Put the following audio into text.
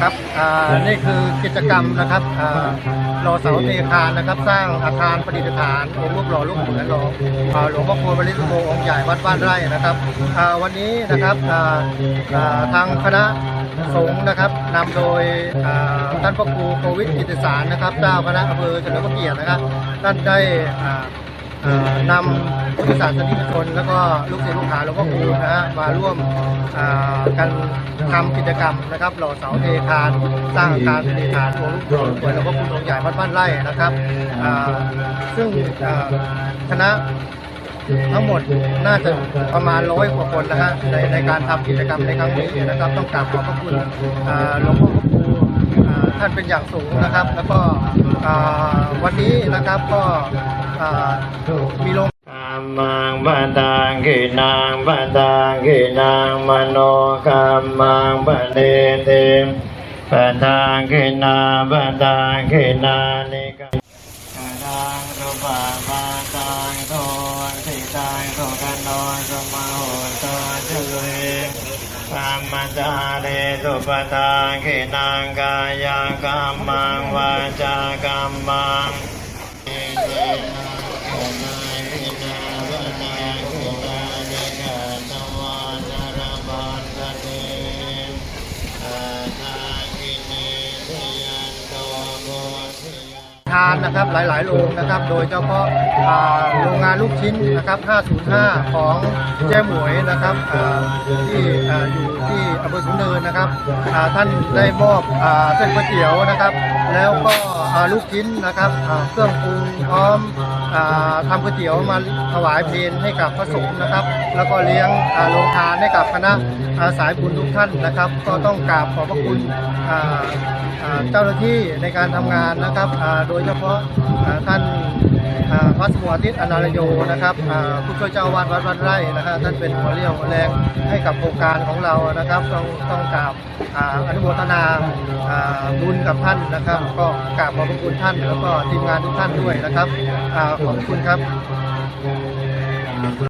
ครับนี่คือกิจกรรมนะครับรอเสาเทคานนะครับ สร้างอาคารประดิษฐานองค์รูปหล่อรูปเหมือนหลวงอ่าหลวงพ่อคูณบริสุทธิ์โธองค์ใหญ่วัดบ้านไร่นะครับวันนี้นะครับทางคณะสงฆ์นะครับนำโดยท่านพระครูโควิดกิติสารนะครับเจ้าคณะอำเภอเฉลิมพระเกียรตินะครับท่านได้ นำพุทธศาสนิกชนแล้วก็ลูกศิษย์ลูกหาหลวงพ่อคูณนะฮะมาร่วมอ่ากันทำกิจกรรมนะครับหล่อเสาเทคานสร้างอาคารเทคานตัวลูกหลวงหลวงพ่อคูณองค์ใหญ่วัดบ้านไร่นะครับซึ่งคณะทั้งหมดน่าจะประมาณร้อยกว่าคนนะฮะในในการทำกิจกรรมในครั้งนี้นะครับต้องกราบขอบพระคุณหลวงพ่อคูณ ท่านเป็นอย่างสูงนะครับ แล้วก็วันนี้นะครับก็มีลงมังปะตังกินังปะตังกินังมโนกามังปะเนติปะตังกินาปะตังกินานิกาปะตังสุปะปะตังโตสิตังโตกันโนสมะโหโตจุเร มมจาเรสุปะตังกินังกายกรรมังวาจากรรมัง ทานนะครับหลายๆโรงนะครับ โดยเฉพาะอ่าโรงงานลูกชิ้นนะครับ 505 ของแจ้หมวยนะครับที่อยู่ที่อำเภอสุนเนินนะครับท่านได้มอบเส้นก๋วยเตี๋ยวนะครับ แล้วก็ลูกชิ้นนะครับเครื่องปรุงพร้อมอทำก๋วยเตี๋ยวมาถวายเพลนให้กับพระสงฆ์นะครับ แล้วก็เลี้ยงโรงทานให้กับคณะอาสายบุญทุกท่านนะครับ ก็ต้องกราบขอบพระคุณเจ้าหน้าที่ในการทำงานนะครับ โดยเฉพาะท่าน พระสมุอาทิตย์อนาลโยนะครับผู้ช่วยเจ้าวาดวัดวัดไร่นะฮะท่านเป็นหัวเรี่ยวหัวแรงให้กับโครงการของเรานะครับต้องต้องกราบอนุโมทนาบุญกับท่านนะครับ ก็กราบขอบพระคุณท่าน แล้วก็ทีมงานทุกท่านด้วยนะครับขอบคุณครับ